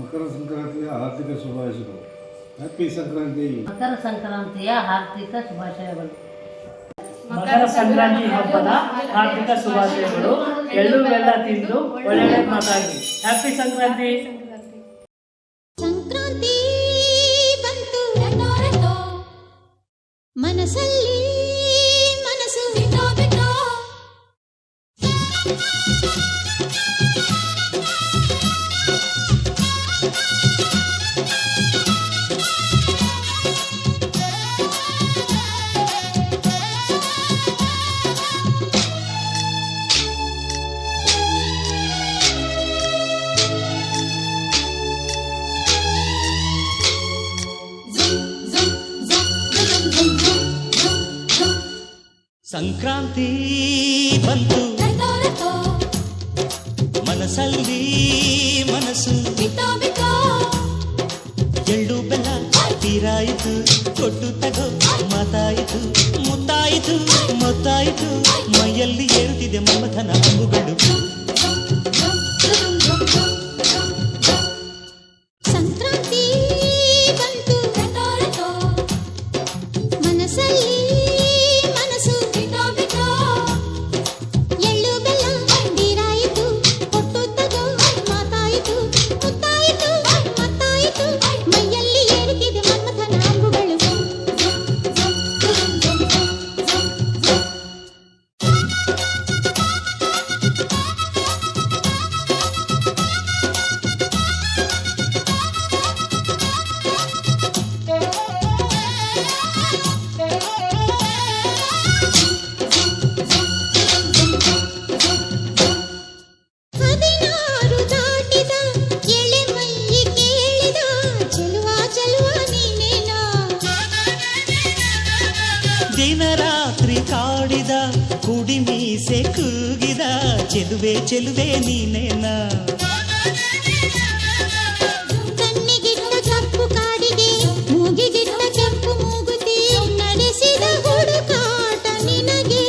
ಮಕರ ಸಂಕ್ರಾಂತಿಯ ಆರ್ಥಿಕ ಶುಭಾಶಯಗಳು. ಹ್ಯಾಪಿ ಸಂಕ್ರಾಂತಿ ಮಕರ ಸಂಕ್ರಾಂತಿಯ ಆರ್ಥಿಕ ಶುಭಾಶಯಗಳು. ಮಕರ ಸಂಕ್ರಾಂತಿ ಹಬ್ಬದ ಆರ್ಥಿಕ ಶುಭಾಶಯಗಳು. ಎಳ್ಳು ಬೆಲ್ಲ ತಿಂದು ಒಳ್ಳೆ ಮಾತಾಡಿ. ಹ್ಯಾಪಿ ಸಂಕ್ರಾಂತಿ. ಸಂಕ್ರಾಂತಿ ಬಂತು. ಮನಸ್ಸಲ್ಲಿ ಮನಸ್ಸು ಬಿಟ್ಟೋ ಬಿಟ್ಟೋ ಸಂಕ್ರಾಂತಿ ಬಂತು. ಮನಸ್ಸಲ್ಲಿ ಮನಸ್ಸು. ಎಳ್ಳು ಬೆಲ್ಲ ತೀರಾಯಿತು ಕೊಟ್ಟು ತಗೋ ಮಾತಾಯಿತು ಮುತ್ತಾಯಿತು ಮತ್ತಾಯಿತು. ಮೈಯಲ್ಲಿ ಏರುತ್ತಿದೆ ಮಮಥನ ಅಂಬುಗಳು ನಿನಗೆ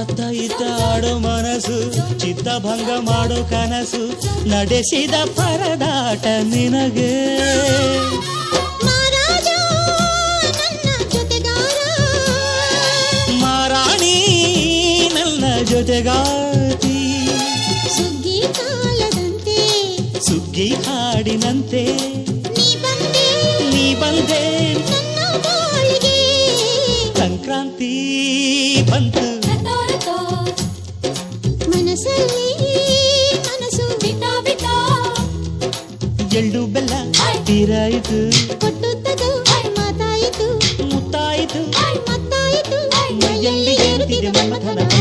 ಅತ್ತ ಇತ್ತ ಆಡೋ ಮನಸ್ಸು ಚಿತ್ತಭಂಗ ಮಾಡೋ ಕನಸು ನಡೆಸಿದ ಪರದಾಟ ನಿನಗೆ ಜೊತೆಗಾತಿ ಸುಗ್ಗಿ ಕಾಲದಂತೆ. ಸುಗ್ಗಿ ಹಾಡಿನಂತೆ. ನೀ ಬಂದೆ. ಸಂಕ್ರಾಂತಿ ಬಂತು. ಮನಸ್ಸಲ್ಲಿ ಮನಸ್ಸು ಬಿಟ್ಟೋ ಬಿಟ್ಟೋ. ಎಳ್ಳು ಬೆಲ್ಲ ತೀರಾಯಿತು. ಕೊಟ್ಟುತ್ತದು ಮಾತಾಯಿತು. ಮುತ್ತಾಯಿತು. ಮತ್ತಾಯಿತು ಮೈಯಲ್ಲಿ ಏರುತ್ತಿದೆ ಮನ್ಮಥನ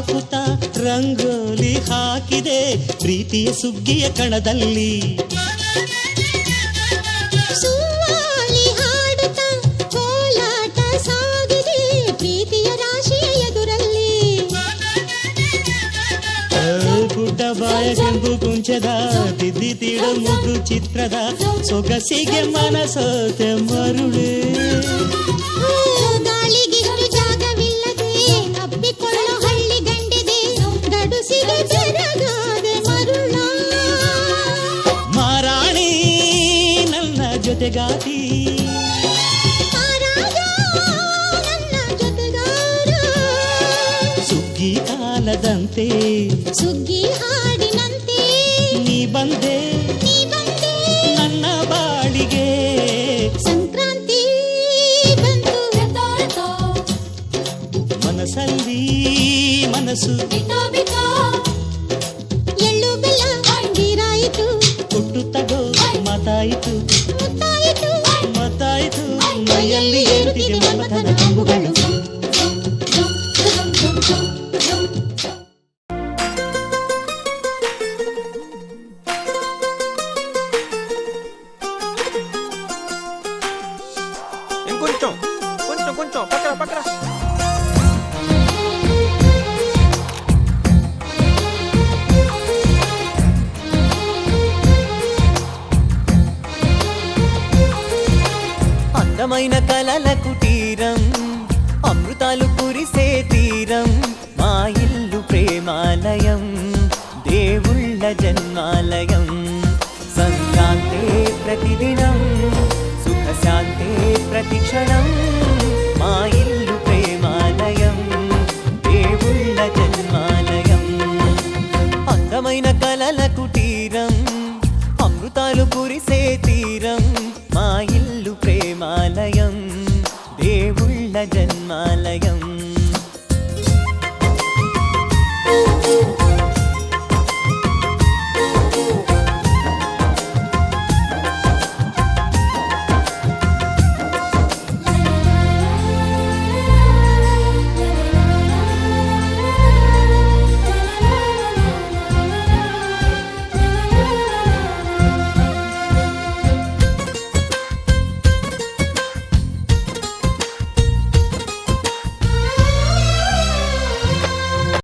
ಹಾಕುತ್ತ ರಂಗೋಲಿ ಹಾಕಿದೆ. ಪ್ರೀತಿಯ ಸುಗ್ಗಿಯ ಕಣದಲ್ಲಿ. ಬಾಯ ಕೆಂಪು ಕುಂಚದ ತಿದ್ದಿ ತೀಡ ಮುದ್ದು ಚಿತ್ರದ ಸೊಗಸಿಗೆ ಮನಸೋತೆ ಮರುಳೆ. ನನ್ನ ಜೊತೆಗಾತಿ ಮಹಾರಾಜ ನನ್ನ ಜೊತೆಗಾರ ಸುಗ್ಗಿ ಕಾಲದಂತೆ ಸುಗ್ಗಿ ಹಾಡಿನಂತೆ ನೀ ಬಂದೆ ನೀ ಬಂದೆ ನನ್ನ ಬಾಳಿಗೆ ಸಂಕ್ರಾಂತಿ ಬಂತು ಮನಸ್ಸಲ್ಲಿ ಮನಸ್ಸು అందమైన కలల కుటీరం అమృతాలు పురిసే తీరం. ജന്മാലയം